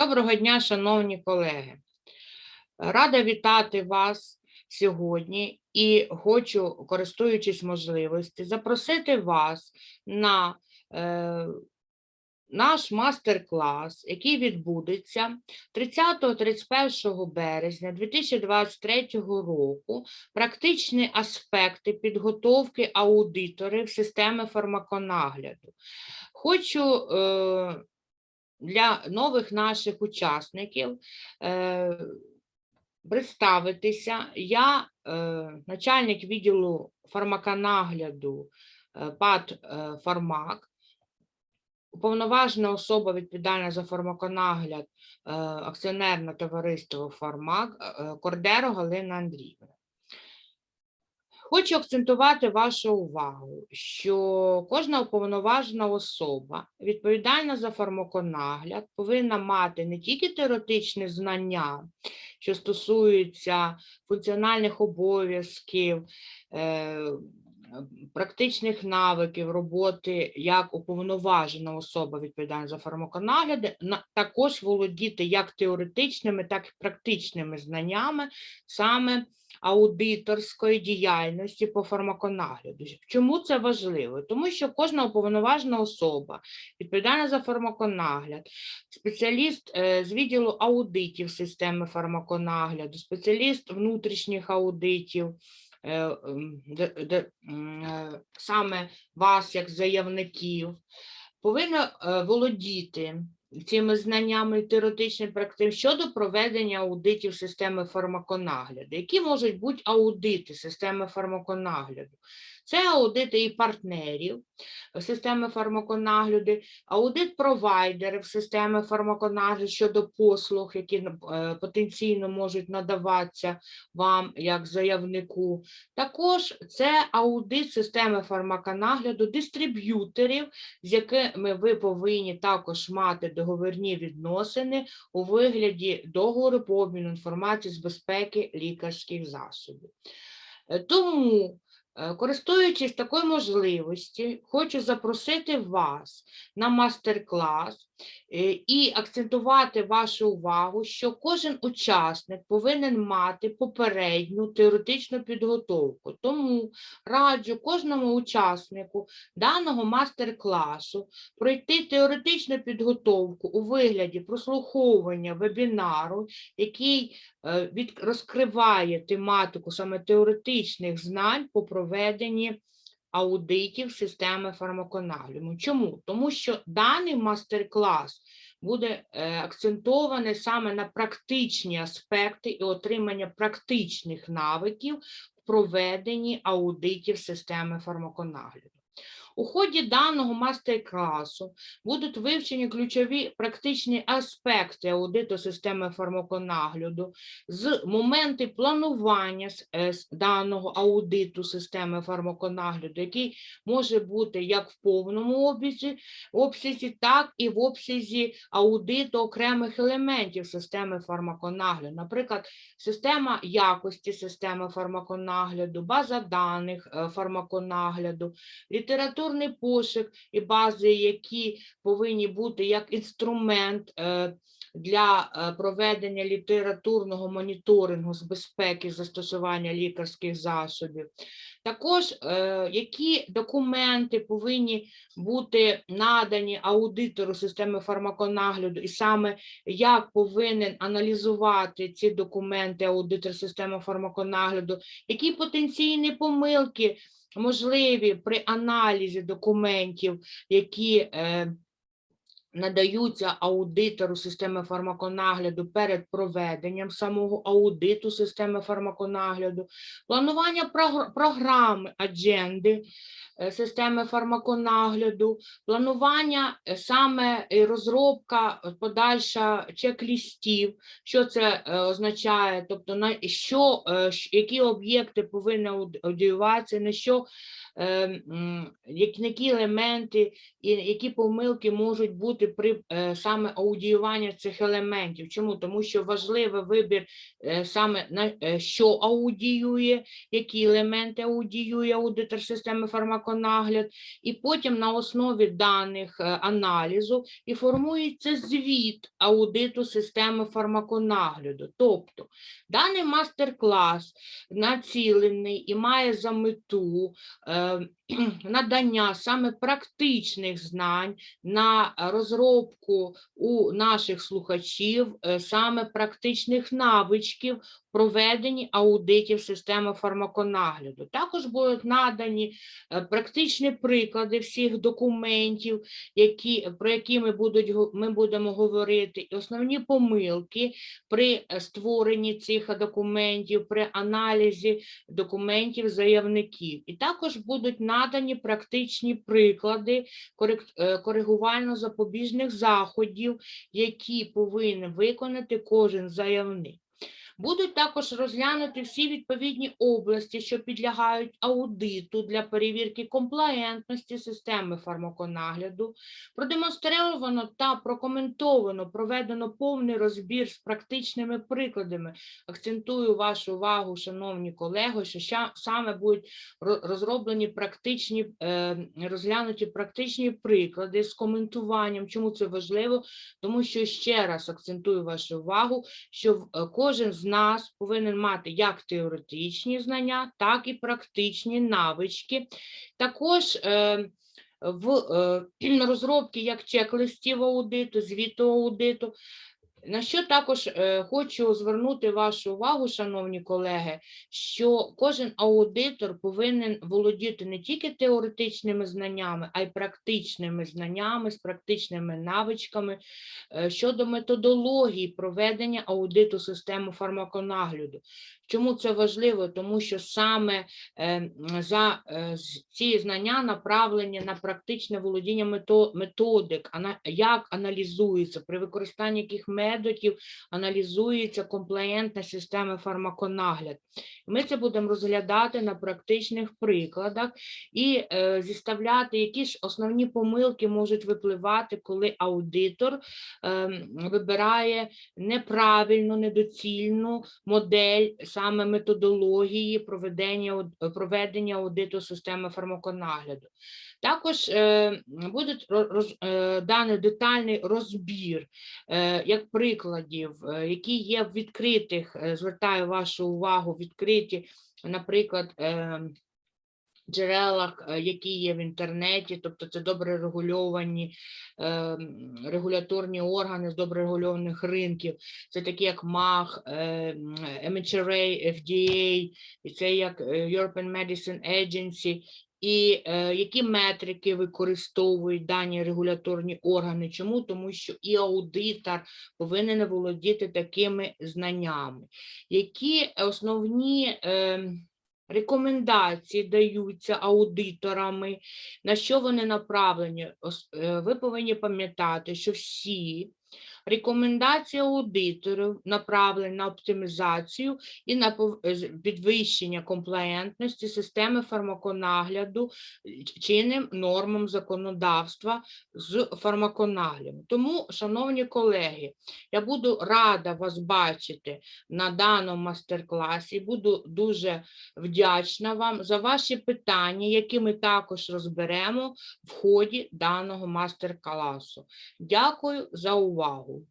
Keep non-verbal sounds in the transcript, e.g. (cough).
Доброго дня, шановні колеги. Рада вітати вас сьогодні і хочу, користуючись можливості, запросити вас на е, наш мастер-клас, який відбудеться 30-31 березня 2023 року. Практичні аспекти підготовки аудиторів системи фармаконагляду. Хочу е, для нових наших учасників е, представитися. Я е, начальник відділу фармаконагляду е, ПАД е, Фармак, уповноважена особа відповідальна за фармаконагляд е, акціонерне товариство Фармак е, Кордеро Галина Андріївна. Хочу акцентувати вашу увагу, що кожна уповноважена особа, відповідальна за фармаконагляд, повинна мати не тільки теоретичні знання, що стосуються функціональних обов'язків, е, практичних навиків роботи як уповноважена особа відповідальна за фармаконагляд, на- також володіти як теоретичними, так і практичними знаннями саме аудиторської діяльності по фармаконагляду. Чому це важливо? Тому що кожна уповноважена особа, відповідальна за фармаконагляд, спеціаліст е, з відділу аудитів системи фармаконагляду, спеціаліст внутрішніх аудитів, е, е, саме вас як заявників, повинна володіти цими знаннями теоретичним практичним щодо проведення аудитів системи фармаконагляду. Які можуть бути аудити системи фармаконагляду? Це аудити і партнерів системи фармаконагляду, аудит провайдерів системи фармаконагляду щодо послуг, які е, потенційно можуть надаватися вам як заявнику. Також це аудит системи фармаконагляду дистриб'юторів, з якими ви повинні також мати договірні відносини у вигляді договору по обміну інформації з безпеки лікарських засобів. Е, Тому, користуючись такою можливості, хочу запросити вас на мастер-клас е, і акцентувати вашу увагу, що кожен учасник повинен мати попередню теоретичну підготовку. Тому раджу кожному учаснику даного мастер-класу пройти теоретичну підготовку у вигляді прослуховування вебінару, який е, від, розкриває тематику саме теоретичних знань по проведенні аудитів системи фармаконагляду. Чому? Тому що даний мастер-клас буде е, акцентований саме на практичні аспекти і отримання практичних навиків в проведенні аудитів системи фармаконагляду. У ході даного мастер-класу будуть вивчені ключові практичні аспекти аудиту системи фармаконагляду з моменти планування е, даного аудиту системи фармаконагляду, який може бути як в повному обсязі, обсязі, так і в обсязі аудиту окремих елементів системи фармаконагляду, наприклад, система якості системи фармаконагляду, база даних е, фармаконагляду, літературний пошук і бази, які повинні бути як інструмент е, для е, проведення літературного моніторингу з безпеки застосування лікарських засобів. Також е, які документи повинні бути надані аудитору системи фармаконагляду, і саме як повинен аналізувати ці документи аудитор системи фармаконагляду, які потенційні помилки можливі при аналізі документів, які е, надаються аудитору системи фармаконагляду перед проведенням самого аудиту системи фармаконагляду, планування прогр- програми адженди е, системи фармаконагляду, планування е, саме розробка е, подальша чек-лістів, що це означає, тобто на що, які об'єкти повинні ауд- аудіюватися, на що які, елементи і які помилки можуть бути при е, саме аудіювання цих елементів. Чому? Тому що важливий вибір е, саме на е, що аудіює, які елементи аудіює аудитор системи фармаконагляд, і потім на основі даних е, аналізу і формується звіт аудиту системи фармаконагляду. Тобто даний мастер-клас націлений і має за мету е, надання саме практичних знань на розробку у наших слухачів е, саме практичних навичків проведенні аудитів системи фармаконагляду. Також будуть надані е, практичні приклади всіх документів, які, про які ми, будуть, ми будемо говорити, і основні помилки при е, створенні цих документів, при аналізі документів заявників. І також будуть надані практичні приклади е, коригувально-запобіжних заходів, які повинен виконати кожен заявник. Будуть також розглянуті всі відповідні області, що підлягають аудиту для перевірки комплаєнтності системи фармаконагляду. Продемонстровано та прокоментовано, проведено повний розбір з практичними прикладами. Акцентую вашу увагу, шановні колеги, що саме будуть розроблені практичні, е, розглянуті практичні приклади з коментуванням. Чому це важливо? Тому що ще раз акцентую вашу увагу, що е, кожен з нас повинен мати як теоретичні знання, так і практичні навички. Також е, в е, (clears throat) розробці як чек-листів аудиту, звіту аудиту. На що також е, хочу звернути вашу увагу, шановні колеги, що кожен аудитор повинен володіти не тільки теоретичними знаннями, а й практичними знаннями, з практичними навичками е, щодо методології проведення аудиту системи фармаконагляду. Чому це важливо? Тому що саме е, за е, ці знання направлені на практичне володіння методик, як аналізується, при використанні яких методів аналізується комплаєнтна система фармаконагляд. Ми це будемо розглядати на практичних прикладах і е, зіставляти, які ж основні помилки можуть випливати, коли аудитор ем, вибирає неправильну, недоцільну модель саме методології проведення, проведення аудиту системи фармаконагляду. Також е, ро- роз, е, даний детальний розбір е, як прикладів, е, які є в відкритих, е, звертаю вашу увагу, відкриті, наприклад, е, джерелах, е, які є в інтернеті, тобто це добре регульовані е, регуляторні органи з добре регульованих ринків, це такі як е, м, MHRA, FDA, і це як European Medicine Agency, і е, які метрики використовують дані регуляторні органи. Чому? Тому що і аудитор повинен володіти такими знаннями. Які основні е, рекомендації даються аудиторами, на що вони направлені? Е, Ви повинні пам'ятати, що всі рекомендації аудиторів направлені на оптимізацію і на е, підвищення комплаєнтності системи фармаконагляду чинним нормам законодавства з фармаконаглядом. Тому, шановні колеги, я буду рада вас бачити на даному мастер-класі. Буду дуже вдячна вам за ваші питання, які ми також розберемо в ході даного мастер-класу. Дякую за увагу. uau.